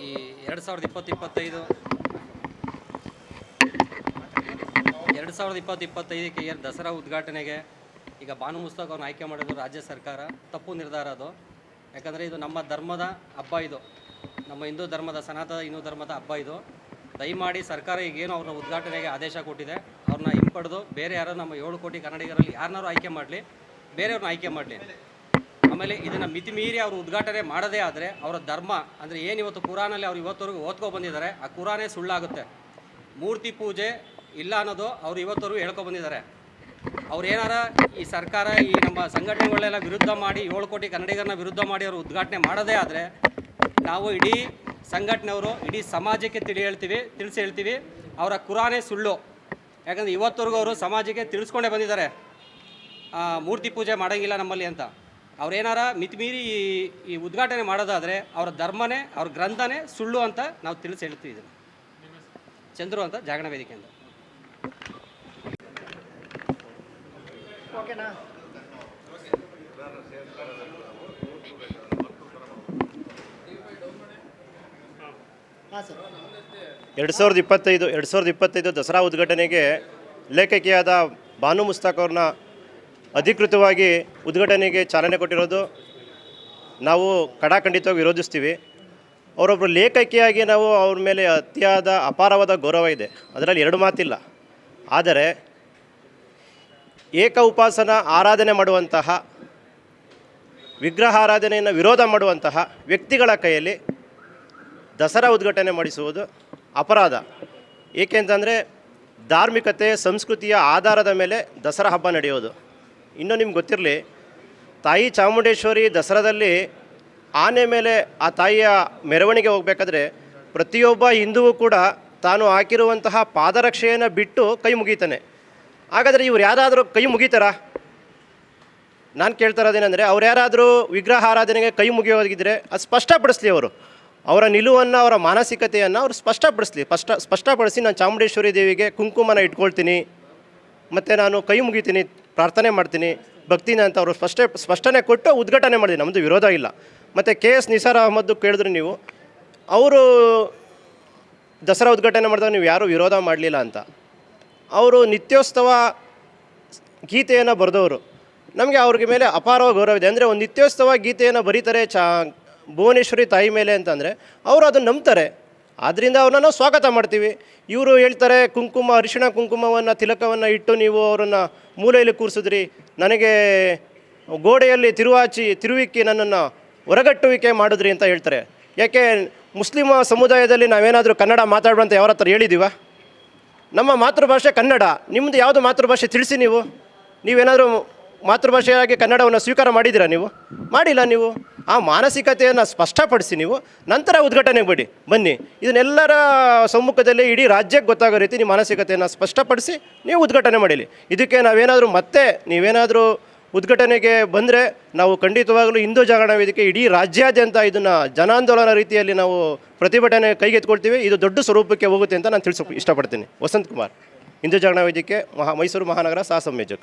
ಈ ಎರಡು ಸಾವಿರದ ಇಪ್ಪತ್ತು ಇಪ್ಪತ್ತೈದು. ಎರಡು ಸಾವಿರದ ಇಪ್ಪತ್ತು ಇಪ್ಪತ್ತೈದಕ್ಕೆ ಏನು ದಸರಾ ಉದ್ಘಾಟನೆಗೆ ಈಗ ಭಾನು ಅವ್ರನ್ನ ಆಯ್ಕೆ ಮಾಡೋದು ರಾಜ್ಯ ಸರ್ಕಾರ. ತಪ್ಪು ನಿರ್ಧಾರ ಅದು. ಯಾಕಂದರೆ ಇದು ನಮ್ಮ ಧರ್ಮದ ಹಬ್ಬ ಇದು. ನಮ್ಮ ಹಿಂದೂ ಧರ್ಮದ ಸನಾತನ ಹಿಂದೂ ಧರ್ಮದ ಹಬ್ಬ ಇದು. ದಯಮಾಡಿ ಸರ್ಕಾರ ಈಗೇನು ಅವ್ರನ್ನ ಉದ್ಘಾಟನೆಗೆ ಆದೇಶ ಕೊಟ್ಟಿದೆ. ಅವ್ರನ್ನ ಹಿಂಪಡೆದು ಬೇರೆ ಯಾರೋ ನಮ್ಮ ಏಳು ಕೋಟಿ ಕನ್ನಡಿಗರಲ್ಲಿ ಯಾರನ್ನಾರು ಆಯ್ಕೆ ಮಾಡಲಿ, ಬೇರೆಯವ್ರನ್ನ ಆಯ್ಕೆ ಮಾಡಲಿ. ಆಮೇಲೆ ಇದನ್ನು ಮಿತಿ ಮೀರಿ ಅವರು ಉದ್ಘಾಟನೆ ಮಾಡದೇ ಆದರೆ ಅವರ ಧರ್ಮ ಅಂದರೆ ಏನು ಇವತ್ತು ಕುರಾನಲ್ಲಿ ಅವ್ರು ಇವತ್ತವರೆಗೂ ಓದ್ಕೊ ಬಂದಿದ್ದಾರೆ, ಆ ಕುರಾನೇ ಸುಳ್ಳಾಗುತ್ತೆ. ಮೂರ್ತಿ ಪೂಜೆ ಇಲ್ಲ ಅನ್ನೋದು ಅವ್ರು ಇವತ್ತವರೆಗೂ ಹೇಳ್ಕೊ ಬಂದಿದ್ದಾರೆ. ಅವ್ರು ಏನಾರ ಈ ಸರ್ಕಾರ, ಈ ನಮ್ಮ ಸಂಘಟನೆಗಳೆಲ್ಲ ವಿರುದ್ಧ ಮಾಡಿ ಏಳು ಕೋಟಿ ಕನ್ನಡಿಗರನ್ನ ವಿರುದ್ಧ ಮಾಡಿ ಅವರು ಉದ್ಘಾಟನೆ ಮಾಡೋದೇ ಆದರೆ ನಾವು ಇಡೀ ಸಂಘಟನೆಯವರು ಇಡೀ ಸಮಾಜಕ್ಕೆ ತಿಳಿ ಹೇಳ್ತೀವಿ, ತಿಳಿಸಿ ಹೇಳ್ತೀವಿ. ಅವರ ಕುರಾನೇ ಸುಳ್ಳು. ಯಾಕಂದರೆ ಇವತ್ತವರೆಗೂ ಅವರು ಸಮಾಜಕ್ಕೆ ತಿಳಿಸ್ಕೊಂಡೇ ಬಂದಿದ್ದಾರೆ. ಮೂರ್ತಿ ಪೂಜೆ ಮಾಡೋಂಗಿಲ್ಲ ನಮ್ಮಲ್ಲಿ ಅಂತ. ಅವ್ರೇನಾರ ಮಿತಿಮೀರಿ ಈ ಈ ಉದ್ಘಾಟನೆ ಮಾಡೋದಾದರೆ ಅವರ ಧರ್ಮನೇ, ಅವ್ರ ಗ್ರಂಥನೇ ಸುಳ್ಳು ಅಂತ ನಾವು ತಿಳಿಸಿ ಹೇಳ್ತೀವಿ ಚಂದ್ರು ಅಂತ ಜಾಗರಣ ವೇದಿಕೆ ಅಂತ. ಓಕೆನಾ? ಎರಡು ಸಾವಿರದ ಇಪ್ಪತ್ತೈದು, ಎರಡು ಸಾವಿರದ ಇಪ್ಪತ್ತೈದು ದಸರಾ ಉದ್ಘಾಟನೆಗೆ ಲೇಖಕಿಯಾದ ಬಾನು ಮುಸ್ತಾಕ್ ಅವ್ರನ್ನ ಅಧಿಕೃತವಾಗಿ ಉದ್ಘಾಟನೆಗೆ ಚಾಲನೆ ಕೊಟ್ಟಿರೋದು ನಾವು ಕಡಾಖಂಡಿತವಾಗಿ ವಿರೋಧಿಸ್ತೀವಿ. ಅವರೊಬ್ಬರು ಲೇಖಕಿಯಾಗಿ ನಾವು ಅವ್ರ ಮೇಲೆ ಅತಿಯಾದ ಅಪಾರವಾದ ಗೌರವ ಇದೆ. ಅದರಲ್ಲಿ ಎರಡು ಮಾತಿಲ್ಲ. ಆದರೆ ಏಕ ಉಪಾಸನ ಆರಾಧನೆ ಮಾಡುವಂತಹ, ವಿಗ್ರಹ ಆರಾಧನೆಯನ್ನು ವಿರೋಧ ಮಾಡುವಂತಹ ವ್ಯಕ್ತಿಗಳ ಕೈಯಲ್ಲಿ ದಸರಾ ಉದ್ಘಾಟನೆ ಮಾಡಿಸುವುದು ಅಪರಾಧ. ಏಕೆಂತಂದರೆ ಧಾರ್ಮಿಕತೆ, ಸಂಸ್ಕೃತಿಯ ಆಧಾರದ ಮೇಲೆ ದಸರಾ ಹಬ್ಬ ನಡೆಯೋದು. ಇನ್ನು ನಿಮ್ಗೆ ಗೊತ್ತಿರಲಿ, ತಾಯಿ ಚಾಮುಂಡೇಶ್ವರಿ ದಸರಾದಲ್ಲಿ ಆನೆ ಮೇಲೆ ಆ ತಾಯಿಯ ಮೆರವಣಿಗೆ ಹೋಗಬೇಕಾದ್ರೆ ಪ್ರತಿಯೊಬ್ಬ ಹಿಂದೂ ಕೂಡ ತಾನು ಹಾಕಿರುವಂತಹ ಪಾದರಕ್ಷೆಯನ್ನು ಬಿಟ್ಟು ಕೈ ಮುಗೀತಾನೆ. ಹಾಗಾದರೆ ಇವ್ರು ಯಾರಾದರೂ ಕೈ ಮುಗೀತಾರಾ? ನಾನು ಕೇಳ್ತಾ ಇರೋದೇನೆಂದರೆ ಅವ್ರು ಯಾರಾದರೂ ವಿಗ್ರಹ ಆರಾಧನೆಗೆ ಕೈ ಮುಗಿಯೋದಿದ್ದರೆ ಅದು ಸ್ಪಷ್ಟಪಡಿಸ್ಲಿ ಅವರು. ಅವರ ನಿಲುವನ್ನು, ಅವರ ಮಾನಸಿಕತೆಯನ್ನು ಅವರು ಸ್ಪಷ್ಟಪಡಿಸ್ಲಿ. ಸ್ಪಷ್ಟ, ಸ್ಪಷ್ಟಪಡಿಸಿ ನಾನು ಚಾಮುಂಡೇಶ್ವರಿ ದೇವಿಗೆ ಕುಂಕುಮನ ಇಟ್ಕೊಳ್ತೀನಿ. ಮತ್ತು ನಾನು ಕೈ ಮುಗಿತೀನಿ, ಪ್ರಾರ್ಥನೆ ಮಾಡ್ತೀನಿ. ಭಕ್ತಿನ ಅಂತ ಅವರು ಸ್ಪಷ್ಟ, ಸ್ಪಷ್ಟನೆ ಕೊಟ್ಟು ಉದ್ಘಾಟನೆ ಮಾಡಿದೆ ನಮ್ಮದು ವಿರೋಧ ಇಲ್ಲ. ಮತ್ತು ಕೆ ಎಸ್ ನಿಸಾರ್ ಅಹಮದ್ ಕೇಳಿದ್ರು ನೀವು, ಅವರು ದಸರಾ ಉದ್ಘಾಟನೆ ಮಾಡಿದಾಗ ನೀವು ಯಾರೂ ವಿರೋಧ ಮಾಡಲಿಲ್ಲ ಅಂತ. ಅವರು ನಿತ್ಯೋತ್ಸವ ಗೀತೆಯನ್ನು ಬರೆದವರು. ನಮಗೆ ಅವ್ರಿಗೆ ಮೇಲೆ ಅಪಾರವ ಗೌರವ ಇದೆ. ಅಂದರೆ ಒಂದು ನಿತ್ಯೋತ್ಸವ ಗೀತೆಯನ್ನು ಬರೀತಾರೆ ಚಾ ಭುವನೇಶ್ವರಿ ತಾಯಿ ಮೇಲೆ ಅಂತಂದರೆ ಅವರು ಅದನ್ನು ನಂಬ್ತಾರೆ. ಆದ್ದರಿಂದ ಅವ್ರನ್ನ ಸ್ವಾಗತ ಮಾಡ್ತೀವಿ. ಇವರು ಹೇಳ್ತಾರೆ, ಕುಂಕುಮ, ಅರಿಶಿಣ ಕುಂಕುಮವನ್ನು, ತಿಲಕವನ್ನು ಇಟ್ಟು ನೀವು ಅವರನ್ನು ಮೂಲೆಯಲ್ಲಿ ಕೂರಿಸಿದ್ರಿ. ನನಗೆ ಗೋಡೆಯಲ್ಲಿ ತಿರುವಾಚಿ, ತಿರುವಿಕ್ಕಿ ನನ್ನನ್ನು ಹೊರಗಟ್ಟುವಿಕೆ ಮಾಡಿದ್ರಿ ಅಂತ ಹೇಳ್ತಾರೆ. ಯಾಕೆ, ಮುಸ್ಲಿಮ ಸಮುದಾಯದಲ್ಲಿ ನಾವೇನಾದರೂ ಕನ್ನಡ ಮಾತಾಡುವಂತ ಯಾರ ಹತ್ರ ಹೇಳಿದ್ದೀವ ನಮ್ಮ ಮಾತೃಭಾಷೆ ಕನ್ನಡ. ನಿಮ್ಮದು ಯಾವುದು ಮಾತೃಭಾಷೆ ತಿಳಿಸಿ ನೀವು. ನೀವೇನಾದರೂ ಮಾತೃಭಾಷೆಯಾಗಿ ಕನ್ನಡವನ್ನು ಸ್ವೀಕಾರ ಮಾಡಿದ್ದೀರಾ ನೀವು? ಮಾಡಿಲ್ಲ ನೀವು. ಆ ಮಾನಸಿಕತೆಯನ್ನು ಸ್ಪಷ್ಟಪಡಿಸಿ ನೀವು. ನಂತರ ಉದ್ಘಾಟನೆಗೆ ಬಿಡಿ. ಬನ್ನಿ. ಇದನ್ನೆಲ್ಲರ ಸಮ್ಮುಖದಲ್ಲಿ ಇಡೀ ರಾಜ್ಯಕ್ಕೆ ಗೊತ್ತಾಗೋ ರೀತಿ ನಿಮ್ಮ ಮಾನಸಿಕತೆಯನ್ನು ಸ್ಪಷ್ಟಪಡಿಸಿ ನೀವು ಉದ್ಘಾಟನೆ ಮಾಡಿಲಿ ಇದಕ್ಕೆ ನಾವೇನಾದರೂ ಮತ್ತೆ ನೀವೇನಾದರೂ ಉದ್ಘಾಟನೆಗೆ ಬಂದರೆ ನಾವು ಖಂಡಿತವಾಗಲೂ ಹಿಂದೂ ಜಾಗರಣ ವೇದಿಕೆ ಇಡೀ ರಾಜ್ಯಾದ್ಯಂತ ಇದನ್ನು ಜನಾಂದೋಲನ ರೀತಿಯಲ್ಲಿ ನಾವು ಪ್ರತಿಭಟನೆ ಕೈಗೆತ್ಕೊಳ್ತೀವಿ ಇದು ದೊಡ್ಡ ಸ್ವರೂಪಕ್ಕೆ ಹೋಗುತ್ತೆ ಅಂತ ನಾನು ತಿಳಿಸೋಕೆ, ಇಷ್ಟಪಡ್ತೀನಿ. ವಸಂತ್ ಕುಮಾರ್. ಹಿಂದೂ ಜಾಗರಣ ವೇದಿಕೆ, ಮಹಾ ಮೈಸೂರು ಮಹಾನಗರ ಸಹ ಸಂಯೋಜಕ.